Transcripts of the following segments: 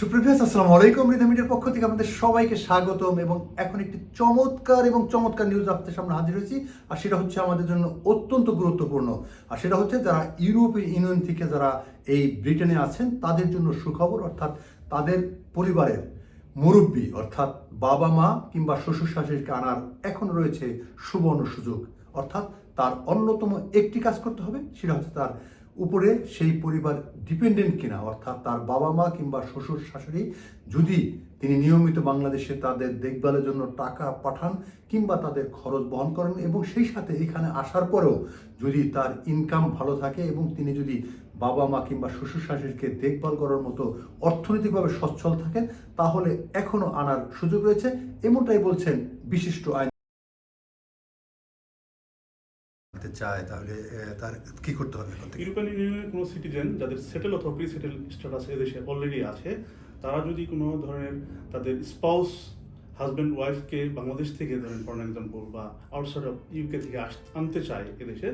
সুপ্রিভিয়াস আসসালামু আলাইকুম। রিদা মিডিয়ার পক্ষ থেকে আমাদের সবাইকে স্বাগতম এবং এখন একটি চমৎকার এবং চমৎকার নিউজ আপনাদের সামনে হাজির হয়েছি। আর সেটা হচ্ছে আমাদের জন্য অত্যন্ত গুরুত্বপূর্ণ। আর সেটা হচ্ছে যারা ইউরোপীয় ইউনিয়ন থেকে যারা এই ব্রিটেনে আছেন, তাদের জন্য সুখবর, অর্থাৎ তাদের পরিবারের মুরব্বী, অর্থাৎ বাবা মা কিংবা শ্বশুর শাশুড়িকে আনার এখন রয়েছে সুবর্ণ সুযোগ। অর্থাৎ তার অন্যতম একটি কাজ করতে হবে, সেটা হচ্ছে তার উপরে সেই পরিবার ডিপেন্ডেন্ট কিনা, অর্থাৎ তার বাবা মা কিংবা শ্বশুর শাশুড়ি যদি তিনি নিয়মিত বাংলাদেশে তাদের দেখভালের জন্য টাকা পাঠান কিংবা তাদের খরচ বহন করেন এবং সেই সাথে এখানে আসার পরেও যদি তার ইনকাম ভালো থাকে এবং তিনি যদি বাবা মা কিংবা শ্বশুর শাশুড়িকে দেখভাল করার মতো অর্থনৈতিকভাবে সচ্ছল থাকেন, তাহলে এখনও আনার সুযোগ রয়েছে। এমনটাই বলছেন বিশিষ্ট আইন করতে চায়, তাহলে তার কি করতে হবে? ইউরোপিয়ান ইউনিয়নের কোনো সিটিজেন যাদের সেটেল অথবা প্রি সেটেল স্ট্যাটাস এদেশে অলরেডি আছে, তারা যদি কোনো ধরনের তাদের স্পাউস হাজব্যান্ড ওয়াইফকে বাংলাদেশ থেকে ধরেন ফর এক্সাম্পল বা আউটসাইড অফ ইউকে থেকে আস- আনতে চায় এদেশে,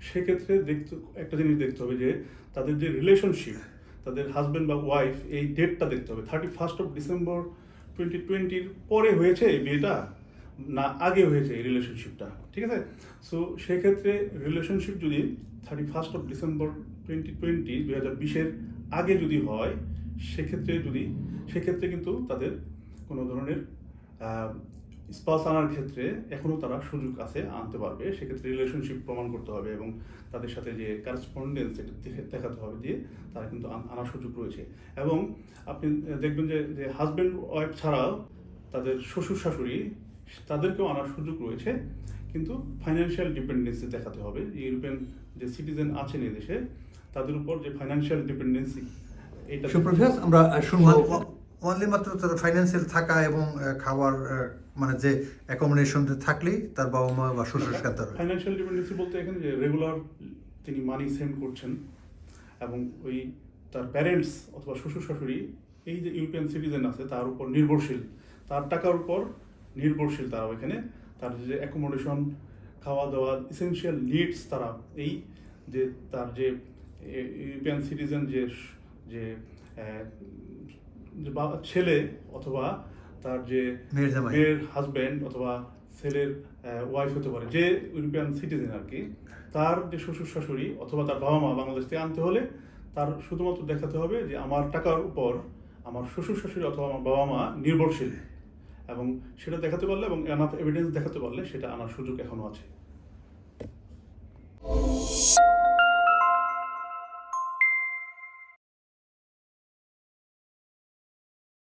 সেক্ষেত্রে দেখতে, একটা জিনিস দেখতে হবে যে, তাদের যে রিলেশনশিপ তাদের হাজব্যান্ড বা ওয়াইফ এই ডেটটা দেখতে হবে thirty first of December twenty টোয়েন্টির পরে হয়েছে এই বিয়েটা আগে হয়েছে এই রিলেশনশিপটা ঠিক আছে? সো সেক্ষেত্রে রিলেশনশিপ যদি thirty first of December twenty twenty দুই হাজার বিশের আগে যদি হয়, সেক্ষেত্রে যদি, সেক্ষেত্রে কিন্তু তাদের কোনো ধরনের স্পাস আনার ক্ষেত্রে এখনও তারা সুযোগ আছে আনতে পারবে। সেক্ষেত্রে রিলেশনশিপ প্রমাণ করতে হবে এবং তাদের সাথে যে কারেসপন্ডেন্স এটা দেখে- দেখাতে হবে দিয়ে তারা কিন্তু আন- আনার সুযোগ রয়েছে। এবং আপনি দেখবেন যে যে হাজব্যান্ড ওয়াইফ ছাড়াও তাদের শ্বশুর শাশুড়ি তাদেরকেও আনার সুযোগ রয়েছে। কিন্তু ফাইন্যান্সিয়াল ডিপেন্ডেন্সি দেখাতে হবে। যে ইউরোপিয়ান যে সিটিজেন আছেন এই দেশে তাদের উপর যে ফাইন্যান্সিয়াল ডিপেন্ডেন্সি এটা সুপ্রভিয়াস আমরা শুনব। অনলি মাত্র তার ফাইন্যান্সিয়াল থাকা এবং খাওয়ার মানে যে অ্যাকোমোডেশন থাকলেই তার বাবা মা বা শ্বশুর সাথে ফাইন্যান্সিয়াল ডিপেন্ডেন্সি বলতে এখানে যে রেগুলার তিনি মানি সেন্ড করছেন এবং ওই তার প্যারেন্টস অথবা শ্বশুর শাশুড়ি এই যে ইউরোপিয়ান সিটিজেন আছে তার উপর নির্ভরশীল। তার টাকার উপর নির্ভরশীল তারা ওইখানে। তার যে অ্যাকোমোডেশন খাওয়া দাওয়া ইসেনশিয়াল নিডস তারা এই যে তার যে ইউরোপিয়ান সিটিজেন যে যে ছেলে অথবা তার যে মেয়ের মেয়ের হাজব্যান্ড অথবা ছেলের ওয়াইফ হতে পারে যে ইউরোপিয়ান সিটিজেন আর কি তার যে শ্বশুর শাশুড়ি অথবা তার বাবা মা বাংলাদেশ থেকে আনতে হলে তার শুধুমাত্র দেখাতে হবে যে আমার টাকার উপর আমার শ্বশুর শাশুড়ি অথবা আমার বাবা মা নির্ভরশীল। এবং সেটা দেখাতে পারলে এবং এনাফ এভিডেন্স দেখাতে পারলে সেটা আনার সুযোগ এখনও আছে।